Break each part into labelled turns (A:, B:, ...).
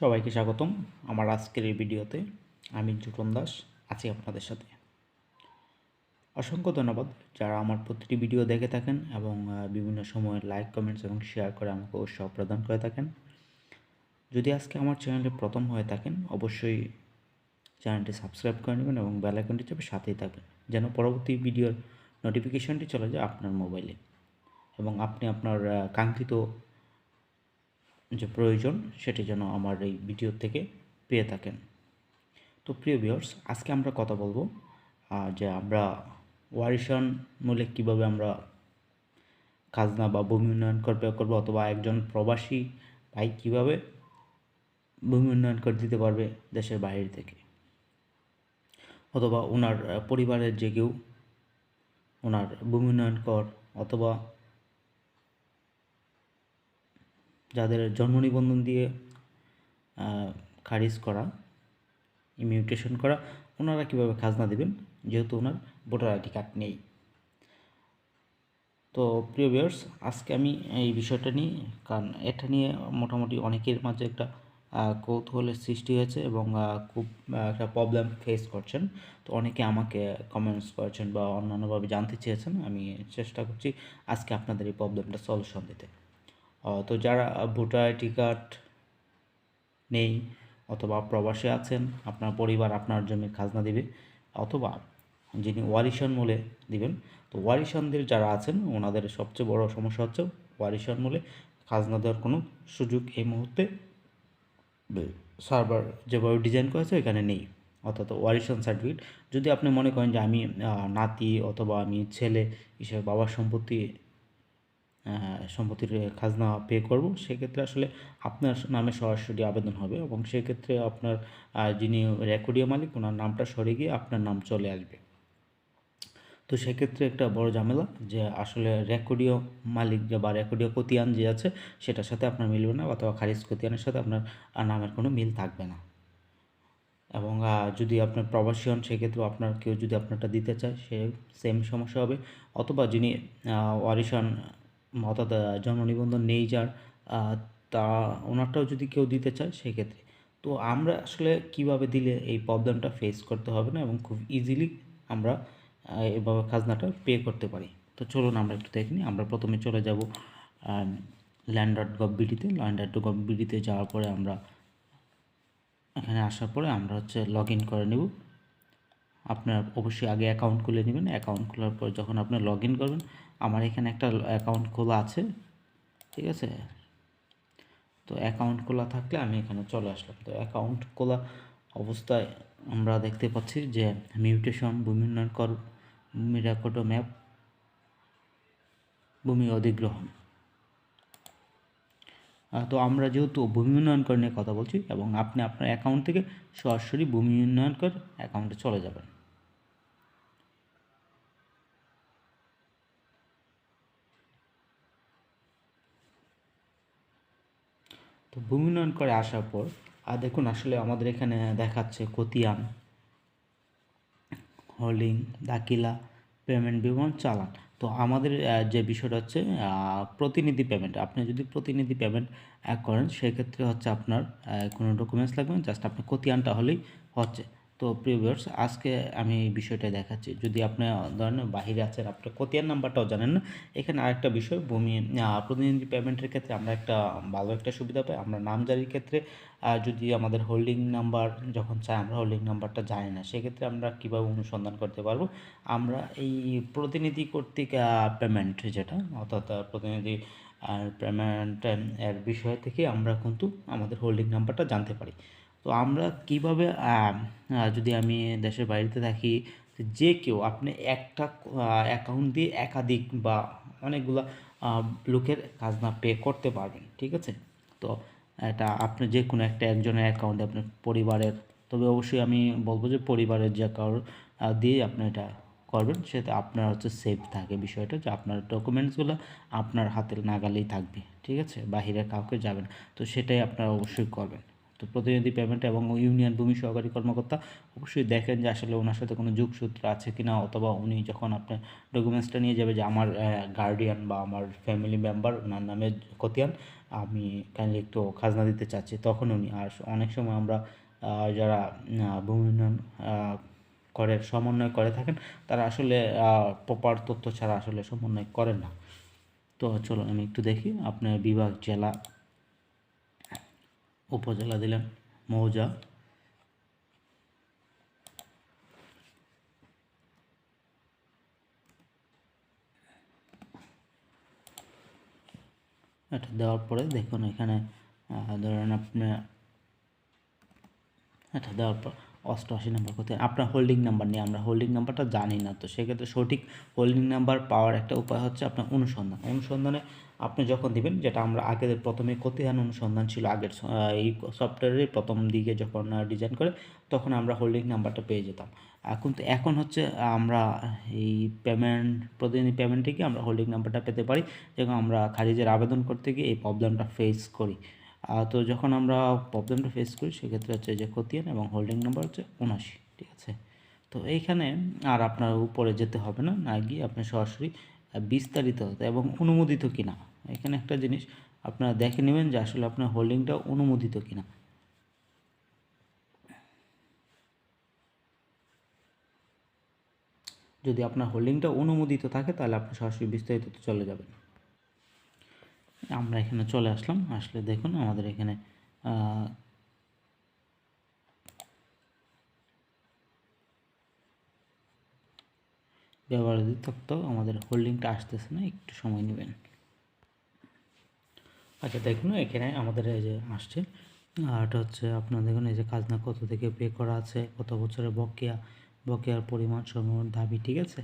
A: সবাইকে স্বাগতম আমার আজকের এই ভিডিওতে আমি জুটন দাস আছি আপনাদের সাথে। অসংখ্য ধন্যবাদ যারা আমার প্রতিটি ভিডিও দেখে থাকেন এবং বিভিন্ন সময় লাইক কমেন্টস এবং শেয়ার করে আমাকে উৎসাহ প্রদান করে থাকেন। যদি আজকে আমার চ্যানেলে প্রথম হয়ে থাকেন, অবশ্যই চ্যানেলটি সাবস্ক্রাইব করে নেবেন এবং বেল আইকনটি চেপে সাথেই থাকবেন, যেন পরবর্তী ভিডিওর নোটিফিকেশনটি চলে যায় আপনার মোবাইলে এবং আপনি আপনার কাঙ্ক্ষিত যে প্রয়োজন সেটি যেন আমার এই ভিডিও থেকে পেয়ে থাকেন। তো প্রিয় ভিউয়ার্স, আজকে আমরা কথা বলব যে আমরা ওয়ারিশন মূলে কীভাবে আমরা খাজনা বা ভূমি উন্নয়ন কর, প্রয়োগ করব অথবা একজন প্রবাসী ভাই কীভাবে ভূমি উন্নয়ন করে, দিতে পারবে দেশের বাইরে থেকে। অথবা ওনার পরিবারের যে কেউ ওনার ভূমি উন্নয়ন কর অথবা যাদের জন্ম নিবন্ধন দিয়ে খারিজ করা ইমিউটেশন করা, ওনারা কীভাবে খাজনা দেবেন? যেহেতু ওনার ভোটার আইডি কার্ড নেই। তো প্রিয় ভিউয়ার্স আজকে আমি এই বিষয়টা নিয়ে, কারণ এটা নিয়ে মোটামুটি অনেকের মাঝে একটা কৌতূহলের সৃষ্টি হয়েছে এবং খুব একটা প্রবলেম ফেস করছেন। তো অনেকে আমাকে কমেন্টস করেছেন বা অন্যান্যভাবে জানতে চেয়েছেন। আমি চেষ্টা করছি আজকে আপনাদের এই প্রবলেমটা সলিউশন দিতে। তো যারা ভোটার আইডি কার্ড নেই অথবা প্রবাসে আছেন, আপনার পরিবার আপনার জমির খাজনা দিবে অথবা যিনি ওয়ারিশন মূলে দিবেন, তো ওয়ারিশনদের যারা আছেন, ওনাদের সবচেয়ে বড় সমস্যা হচ্ছে ওয়ারিশন মূলে খাজনা দেওয়ার কোনো সুযোগ এই মুহূর্তে সার্ভার যেভাবে ডিজাইন করেছে এখানে নেই। অর্থাৎ ওয়ারিশন সার্টিফিকেট। যদি আপনি মনে করেন যে আমি নাতি অথবা আমি ছেলে হিসেবে বাবার সম্পত্তি সম্পত্তির খাজনা পে করব। সেক্ষেত্রে আসলে আপনার নামে সরাসরি আবেদন হবে এবং সেক্ষেত্রে আপনার যিনি রেকর্ডীয় মালিক, ওনার নামটা সরে গিয়ে আপনার নাম চলে আসবে। তো সেক্ষেত্রে একটা বড় ঝামেলা যে আসলে রেকর্ডীয় মালিক বা রেকর্ডীয় কতিয়ান যে আছে, সেটার সাথে আপনার মিলবে না অথবা খারিজ কতিয়ানের সাথে আপনার নামের কোনো মিল থাকবে না। এবং যদি আপনার প্রবাসী হন, সেক্ষেত্রেও আপনার কেউ যদি আপনারটা দিতে চায়, সে সেম সমস্যা হবে। অথবা যিনি ওয়ারিশন অর্থাৎ জন্ম নিবন্ধন নেই যার তা ওনারটাও যদি কেউ দিতে চায় সেক্ষেত্রে। তো আমরা আসলে কীভাবে দিলে এই প্রবলেমটা ফেস করতে হবে না এবং খুব ইজিলি আমরা এভাবে খাজনাটা পে করতে পারি। তো চলুন আমরা একটু দেখে নিই। আমরা প্রথমে চলে যাব ল্যান্ড ডট গভ বিডিতে ল্যান্ড ডট গভ বিডিতে যাওয়ার পরে আমরা, এখানে আসার পরে আমরা হচ্ছে লগ ইন করে নেব। আপনার অবশ্যই আগে অ্যাকাউন্ট খুলে নেবেন। অ্যাকাউন্ট খোলার পর যখন আপনি লগ করবেন, আমার এখানে একটা অ্যাকাউন্ট খোলা আছে। ঠিক আছে? তো অ্যাকাউন্ট খোলা থাকলে আমি এখানে চলে আসলাম। তো অ্যাকাউন্ট খোলা অবস্থায় আমরা দেখতে পাচ্ছি যে মিউটেশন ভূমি উন্নয়ন কর, ভূমি রেকর্ড ম্যাপ ভূমি অধিগ্রহণ। তো আমরা যেহেতু ভূমি উন্নয়ন কর নিয়ে কথা বলছি এবং আপনি আপনার অ্যাকাউন্ট থেকে সরাসরি ভূমি উন্নয়ন কর অ্যাকাউন্টে চলে যাবেন। তো ভূমি উন্নয়ন করে আসার পর, আর দেখুন আসলে আমাদের এখানে দেখাচ্ছে কতিয়ান হোল্ডিং দাকিলা পেমেন্ট বিবরণ, চালান। তো আমাদের যে বিষয়টা হচ্ছে প্রতিনিধি পেমেন্ট আপনি যদি প্রতিনিধি পেমেন্ট করেন, সেক্ষেত্রে হচ্ছে আপনার কোনো ডকুমেন্টস লাগবে জাস্ট আপনার কতিয়ানটা হলেই হচ্ছে। তো প্রিয় ভিউয়ার্স আজকে আমি এই বিষয়টা দেখাচ্ছি। যদি আপনি ধরেন বাহিরে আছেন, আপনার খতিয়ান নাম্বারটাও জানেন না, এখানে আরেকটা বিষয়, ভূমি প্রতিনিধি পেমেন্টের ক্ষেত্রে আমরা একটা ভালো একটা সুবিধা পাই। আমরা নাম নামজারির ক্ষেত্রে যদি আমাদের হোল্ডিং নাম্বার যখন চাই, আমরা হোল্ডিং নাম্বারটা জানি না, সেক্ষেত্রে আমরা কীভাবে অনুসন্ধান করতে পারব? আমরা এই প্রতিনিধি কর্তৃক পেমেন্ট যেটা, অর্থাৎ প্রতিনিধি পেমেন্ট এর বিষয় থেকে আমরা কিন্তু আমাদের হোল্ডিং নাম্বারটা জানতে পারি। তো আমরা কীভাবে যদি আমি দেশের বাইরেতে থাকি যে কেউ, আপনি একটা অ্যাকাউন্ট দিয়ে একাধিক বা অনেকগুলা লোকের খাজনা পে করতে পারবেন, ঠিক আছে? তো এটা আপনি যে কোনো একটা একজনের অ্যাকাউন্টে আপনার পরিবারের, তবে অবশ্যই আমি বলব যে পরিবারের যে কারোর দিয়ে আপনি এটা করবেন, সেটা আপনার হচ্ছে সেফ থাকে বিষয়টা, যে আপনার ডকুমেন্টসগুলো আপনার হাতের নাগালেই থাকবে, ঠিক আছে? বাহিরে কাউকে যাবেন তো সেটাই আপনারা অবশ্যই করবেন। তো প্রতিনিধি পেমেন্ট এবং ইউনিয়ন ভূমি সহকারী কর্মকর্তা অবশ্যই দেখেন যে আসলে ওনার সাথে কোনো যোগসূত্র আছে কি না অথবা উনি যখন আপনার ডকুমেন্টসটা নিয়ে যাবে যে আমার গার্ডিয়ান বা আমার ফ্যামিলি মেম্বার ওনার নামে খতিয়ান, আমি কাইন্ডলি একটু খাজনা দিতে চাচ্ছি। তখন উনি, আর অনেক সময় আমরা যারা ভূমি উন্নয়ন করের সমন্বয় করে থাকেন, তারা আসলে প্রপার তথ্য ছাড়া আসলে সমন্বয় করেন না। তো চলো আমি একটু দেখি, আপনার বিভাগ, জেলা উপজেলা দিলেন মৌজা। এটা দেওয়ার পরে দেখুন এখানে ধরেন আপনি এটা দেওয়ার পর অষ্টআশি নাম্বার কোথায় আপনার হোল্ডিং নাম্বার নিয়ে আমরা হোল্ডিং নাম্বারটা জানি না, তো সেক্ষেত্রে সঠিক হোল্ডিং নাম্বার পাওয়ার একটা উপায় হচ্ছে আপনার অনুসন্ধান। অনুসন্ধানে আপনি যখন দিবেন, যেটা আমরা আগে প্রথমে কতিহান অনুসন্ধান ছিল, আগের এই সফটওয়্যারের প্রথম দিকে যখন ডিজাইন করে, তখন আমরা হোল্ডিং নাম্বারটা পেয়ে যেতাম। এখন তো, এখন হচ্ছে আমরা এই পেমেন্ট প্রতিদিন পেমেন্টে গিয়ে আমরা হোল্ডিং নাম্বারটা পেতে পারি যখন আমরা খারিজের আবেদন করতে গিয়ে এই প্রবলেমটা ফেস করি। তো যখন আমরা প্রবলেমটা ফেস করি, সেক্ষেত্রে হচ্ছে যে খতিয়ান এবং হোল্ডিং নাম্বার হচ্ছে উনআশি, ঠিক আছে? তো এইখানে আর আপনার উপরে যেতে হবে না না গিয়ে আপনি সরাসরি বিস্তারিত এবং অনুমোদিত কিনা। এখানে একটা জিনিস আপনারা দেখে নেবেন যে আসলে আপনার হোল্ডিংটা অনুমোদিত কিনা। যদি আপনার হোল্ডিংটা অনুমোদিত থাকে, তাহলে আপনি সরাসরি বিস্তারিততে চলে যাবেন। আমরা এখানে চলে আসলাম। আসলে দেখুন আমাদের এখানে আহ, ব্যবহারিত তথ্য আমাদের হোল্ডিংটা আসতেছে না একটু সময় নেবেন। আচ্ছা দেখুন এখানে আমাদের এই যে আসছে আর এটা হচ্ছে আপনার দেখুন এই যে খাজনা কত থেকে পে করা আছে কত বছরের বকেয়া বকেয়ার পরিমাণ সমূহ দাবি ঠিক আছে?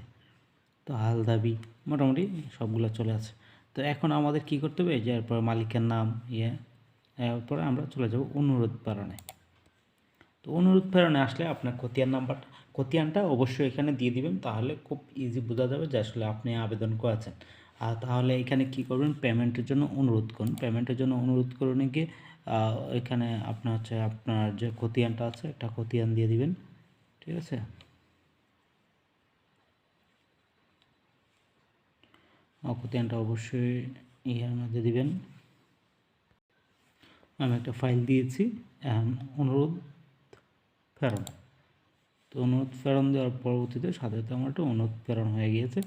A: তো হাল দাবি মোটামুটি সবগুলো চলে আসে তো এখন আমাদের কি করতে হবে? যে এরপর মালিকের নাম ইয়ে এরপরে আমরা চলে যাব অনুরোধ প্রেরণে। তো অনুরোধ প্রেরণে আসলে আপনার খতিয়ান নাম্বারটা খতিয়ানটা অবশ্যই এখানে দিয়ে দিবেন, তাহলে খুব ইজি বোঝা যাবে যে আসলে আপনি আবেদন করেছেন। আর তাহলে এখানে কি করবেন? পেমেন্টের জন্য অনুরোধ করুন। পেমেন্টের জন্য অনুরোধ করুন গিয়ে এখানে আপনার হচ্ছে আপনার যে খতিয়ানটা আছে, একটা খতিয়ান দিয়ে দিবেন। ঠিক আছে? খতিয়ানটা অবশ্যই ইয়ের মধ্যে দিবেন। আমি একটা ফাইল দিয়েছি and অনুরোধ ফেরন। তো অনুরোধ ফেরন দেওয়ার পরবর্তীতে সাথে সাথে আমার একটা অনুরোধ প্রেরণ হয়ে গিয়েছে।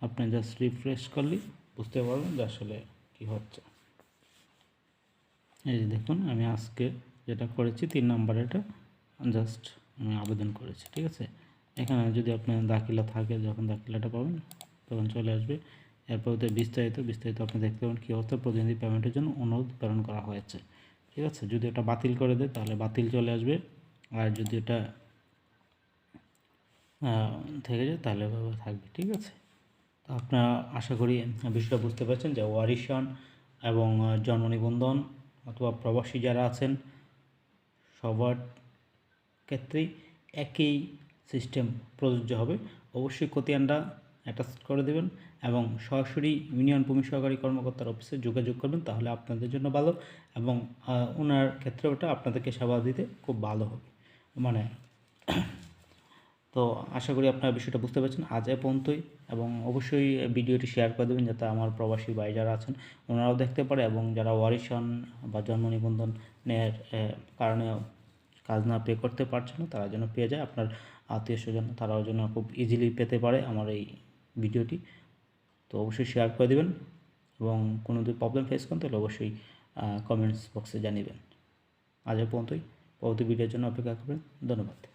A: আপনি জাস্ট রিফ্রেশ করলেই বুঝতে পারবেন যে আসলে কী হচ্ছে। এই যে দেখুন, আমি আজকে যেটা করেছি, তিন নাম্বার এটা জাস্ট আমি আবেদন করেছি, ঠিক আছে? এখানে যদি আপনার দাখিলা থাকে, যখন দাখিলাটা পাবেন, তখন চলে আসবে। এরপর ওদের বিস্তারিত বিস্তারিত আপনি দেখতে পাবেন কী অর্থ প্রতিনিধি পেমেন্টের জন্য অনুরোধ প্রেরণ করা হয়েছে। ঠিক আছে? যদি ওটা বাতিল করে দেয়, তাহলে বাতিল চলে আসবে। আর যদি এটা থেকে যায়, তাহলে থাকবে। ঠিক আছে? তো আপনারা আশা করি বিষয়টা বুঝতে পারছেন যে ওয়ারিশন এবং জন্ম নিবন্ধন অথবা প্রবাসী যারা আছেন, সবার ক্ষেত্রেই একই সিস্টেম প্রযোজ্য হবে। অবশ্যই খতিয়ানটা অ্যাটাচ করে দেবেন। এবং সরাসরি ইউনিয়ন ভূমি সহকারী কর্মকর্তার অফিসে যোগাযোগ করবেন, তাহলে আপনাদের জন্য ভালো এবং ওনার ক্ষেত্রে ওটা আপনাদেরকে সেবা দিতে খুব ভালো হবে। মানে তো আশা করি আপনারা বিষয়টা বুঝতে পারছেন। আজ এ পর্যন্তই এবং অবশ্যই ভিডিওটি শেয়ার করে দেবেন যাতে আমার প্রবাসী ভাই যারা আছেন ওনারাও দেখতে পারে এবং যারা ওয়ারিশন বা জন্ম নিবন্ধনের কারণে কাজ না পে করতে পারছে না, তারা যেন পেয়ে যায়। আপনার আত্মীয় স্বজন, তারাও যেন খুব ইজিলি পেতে পারে আমার এই ভিডিওটি। তো অবশ্যই শেয়ার করে দেবেন এবং কোনো যদি প্রবলেম ফেস করেন তাহলে অবশ্যই কমেন্টস বক্সে জানিবেন। আজ পর্যন্তই। পরবর্তী ভিডিওর জন্য অপেক্ষা করবেন। ধন্যবাদ।